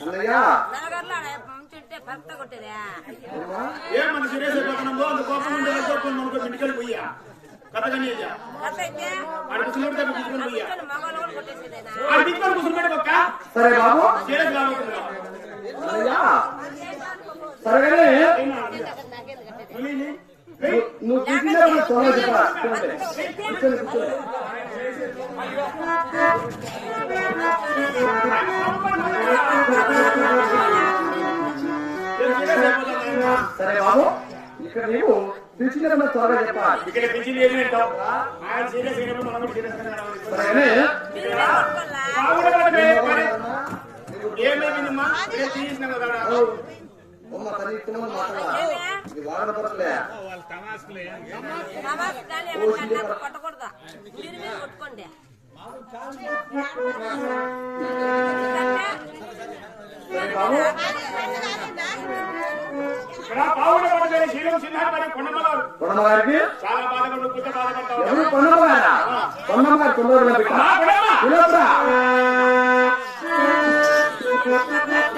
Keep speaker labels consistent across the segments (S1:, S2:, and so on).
S1: అన్నయ్య
S2: నగర్లో ముంచుంటే భర్త కొట్టేదా
S1: అమ్మా
S3: ఏం మన సీరియస్ అయిపోతున్నామో అంత కోపం ఉండే కోపం మనకు ఇంటికి పోయా కథగానే అయ్యా
S2: భర్త అయితే
S3: ఆడ కూర్చున్నట్టు దగ్గర కూర్చుని పోయా
S2: మగవాళ్ళు కూడా కొట్టేసేదేనా
S3: ఆ దిక్కుని కూర్చున్నాడు పక్క
S1: సరే బాబు.
S3: సీరియస్ కావచ్చు
S1: అన్నయ్య సరేగానే
S2: నాకేం కట్టేది
S1: నువ్వు- చూసిందే మన త్వరగా సరే బాబు ఇక్కడ నీవు పిలిచిందే మన త్వరగా చెప్పాలి
S3: ఇక్కడ పిచ్చిలు ఏమి అంటావు ఆయన సీరియస్ అయినప్పుడు మనం సీరియస్
S1: సరేగానే
S2: మీరు కొట్టుకోవాలా
S3: తీసినాం కదా
S1: ఇది వాడన పడట్లే
S2: నమాజ్ కానీ ఏమన్నా అన్నప్పుడు కొట్టకూడదు మీరు మీరు కొట్టుకోండి
S3: ఇక్కడ పావుల పడతాయి శీలం సిద్ధార్థ కొండమలారు
S1: కొండమ్మ గారికి
S3: చాలా బాధపడు కుట్ట బాధపడతావు
S1: ఎవరు కొండమ్మ గారా కొండమ్మ గారు తొందరగా బిడ్డ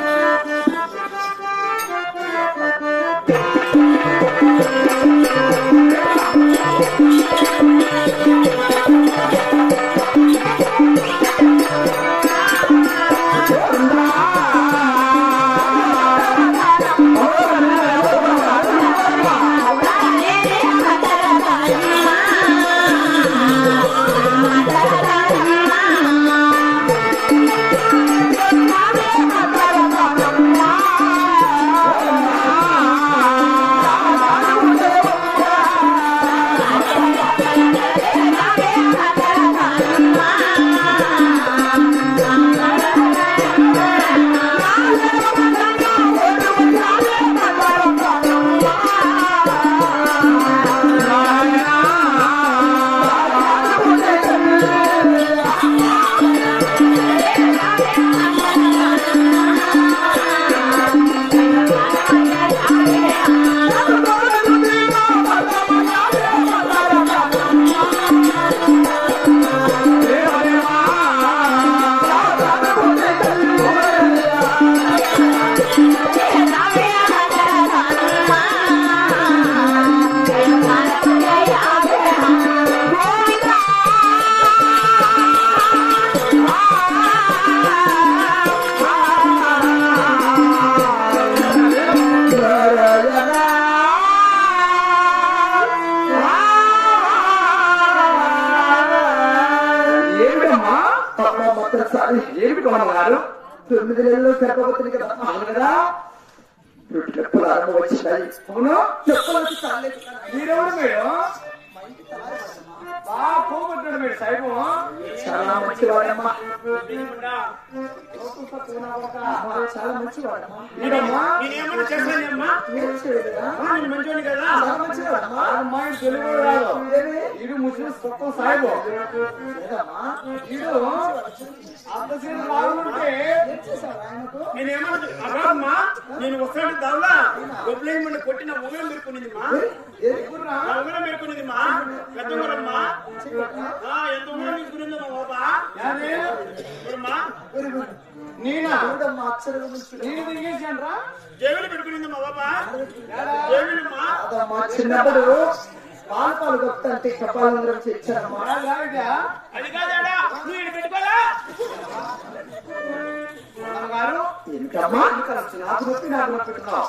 S1: పాప ఏమిటి మనవారు తొమ్మిది నెలలు సరిపోతుంది కదా? అవును కదా? ఇప్పుడు చెప్పులు ఆరంభం వచ్చినాయి అవును? చెప్పులు వచ్చి మీరెవరు మేడం? మీరు సైబు చాలా మంచివాడమ్మా. చాలా మంచివాడమ్మా. తెలుగు రాదు. ముస్లిం సాయిబు అంత సీన్
S3: నేనేమన్నా నేను వస్తాను దావా గొప్పలేమని కొట్టిన ఉంగరం మేరుకునింది మా. ఉంగరం మేరుకునింది మా. పెద్ద ఉంగరం మా మా
S1: నేనా? నేను తిరిగేసాను రా
S3: జేబులు పెట్టుకునింది మా బాబా. జేబులు మా
S1: మా చిన్నప్పుడు పాలు పాలు కొత్తంటే కపాలందరం తెచ్చారమ్మా
S3: అది కాదాడా నువ్వు ఇక్కడ పెట్టుకోవాలా
S1: గారు ఏంటమ్మా? నాకు నొప్పి నాకు నొప్పి పెట్టుకున్నావు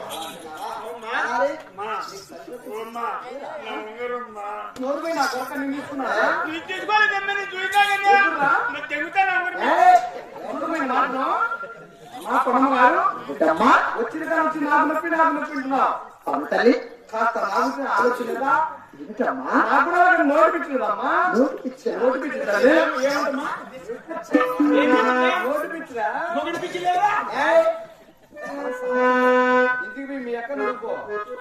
S3: అమ్మా మా అమ్మా నా ఉంగరం మా
S1: నోరు పోయి నా కొరక నేను
S3: నువ్వు తెగుతాను ఉంగరం
S1: మా కొమ్మ గారు బిడ్డమ్మా వచ్చిన కాడ వచ్చి నాకు నొప్పి నాకు నొప్పి అంటున్నావు. అవును తల్లి కాస్త నాకు ఆలోచనగా
S4: ఏమిటమ్మా
S1: నాకు కూడా నోటు పిచ్చిదమ్మా
S4: నోటు పిచ్చా
S1: నోటు పిచ్చి తల్లి
S2: ఏమంటమ్మా?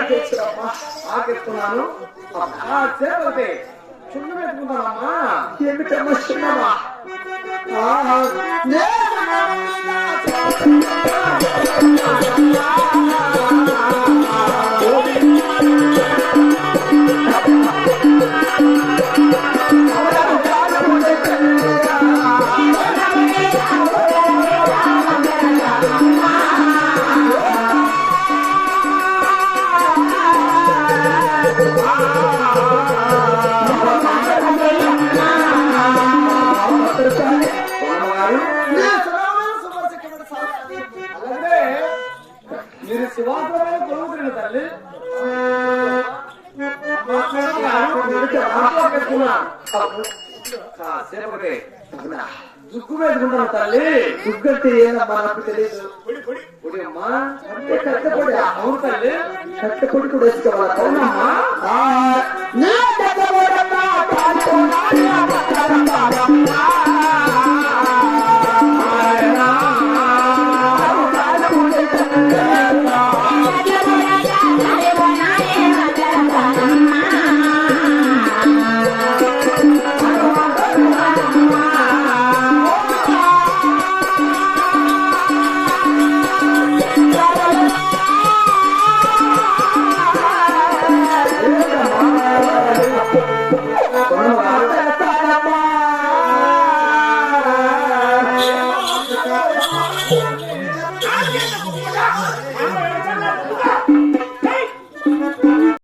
S4: కడుపు కట్టేసావమ్మా
S1: ఆకెత్తున్నాను కాసేపు అంతే చుట్టూ పెట్టుకుంటానమ్మా
S4: ఏమిటమ్మా చిన్నమ్మా
S1: దుక్కు పెట్టుకున్నాం తల్లి
S4: దుగ్గు అంటే ఏదమ్మా నాకు తెలియదు
S1: పొడిమ్మా
S4: అంటే కట్టపొడి
S1: అవును తల్లి
S4: కట్టపొడి కూడా వేసుకోవాలి
S1: అవునమ్మా
S4: Thank you. ¡Gracias!